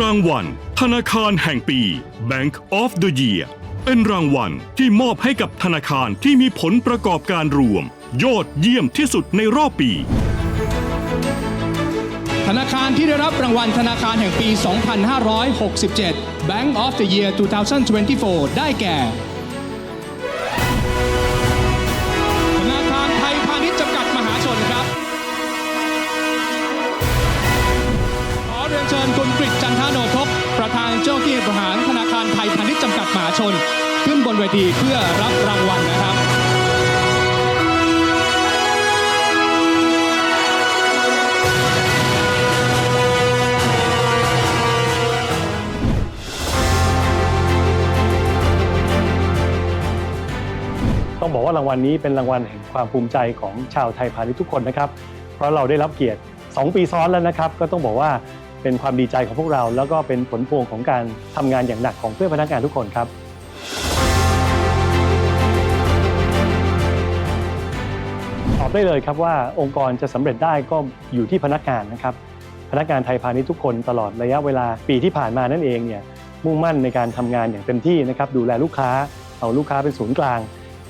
รางวัล ธนาคารแห่งปี Bank of the Year เป็นรางวัลที่มอบให้กับธนาคารที่มีผลประกอบการรวม ยอดเยี่ยมที่สุดในรอบปี ธนาคารที่ได้รับรางวัลธนาคารแห่งปี 2567 Bank of the Year 2024 ได้แก่ เรียนเชิญคุณกฤษจันทโนทกประธานเจ้าหน้าที่บริหารธนาคารไทยพาณิชย์จำกัดมหาชน ขึ้นบนเวทีเพื่อรับรางวัลนะครับต้องบอกว่ารางวัลนี้เป็นรางวัลแห่งความภูมิใจของชาวไทยพาณิชย์ทุกคนนะครับ เพราะเราได้รับเกียรติ 2 ปีซ้อนแล้วนะครับ ก็ต้องบอกว่า เป็นความดีใจของพวกเรา แล้วก็เป็นผลพวงของการทำงานอย่างหนักของเพื่อนพนักงานทุกคนครับ ตอบได้เลยครับว่าองค์กรจะสำเร็จได้ก็อยู่ที่พนักงานนะครับ พนักงานไทยพาณิชย์ทุกคนตลอดระยะเวลาปีที่ผ่านมานั่นเองเนี่ยมุ่งมั่นในการทำงานอย่างเต็มที่นะครับดูแลลูกค้าเอาลูกค้าเป็นศูนย์กลาง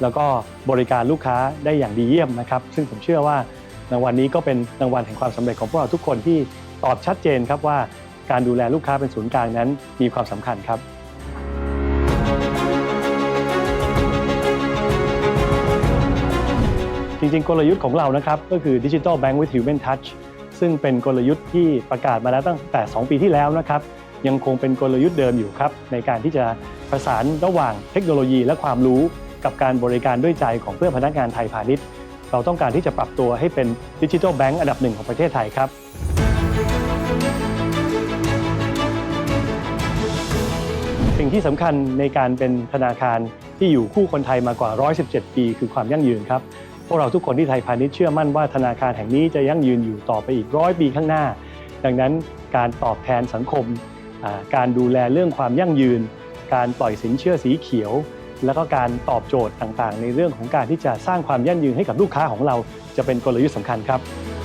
แล้วก็บริการลูกค้าได้อย่างดีเยี่ยมนะครับ ซึ่งผมเชื่อว่ารางวัลนี้ก็เป็นรางวัลแห่งความสำเร็จของพวกเราทุกคนที่ ตอบชัดเจนครับว่าการดูแลลูกค้าเป็นศูนย์กลางนั้นมีความสำคัญครับจริงๆ กลยุทธ์ของเรานะครับก็คือ Digital Bank with Human Touch ซึ่งเป็นกลยุทธ์ที่ประกาศมาแล้วตั้งแต่ 2 ปีที่แล้วนะครับ ยังคงเป็นกลยุทธ์เดิมอยู่ครับ ในการที่จะประสานระหว่างเทคโนโลยีและความรู้กับการบริการด้วยใจของเพื่อนพนักงานไทยพาณิชย์ เราต้องการที่จะปรับตัวให้เป็นดิจิทัลแบงก์อันดับหนึ่งของประเทศไทยครับ สิ่งที่สำคัญในการเป็นธนาคารที่อยู่คู่คนไทยมากว่า 117 ปี คือความยั่งยืนครับ พวกเราทุกคนที่ไทยพาณิชย์เชื่อมั่นว่าธนาคารแห่งนี้จะยั่งยืนอยู่ต่อไปอีกร้อยปีข้างหน้า ดังนั้นการตอบแทนสังคม การดูแลเรื่องความยั่งยืน การปล่อยสินเชื่อสีเขียว แล้วก็การตอบโจทย์ต่างๆ ในเรื่องของการที่จะสร้างความยั่งยืนให้กับลูกค้าของเราจะเป็นกลยุทธ์สำคัญครับ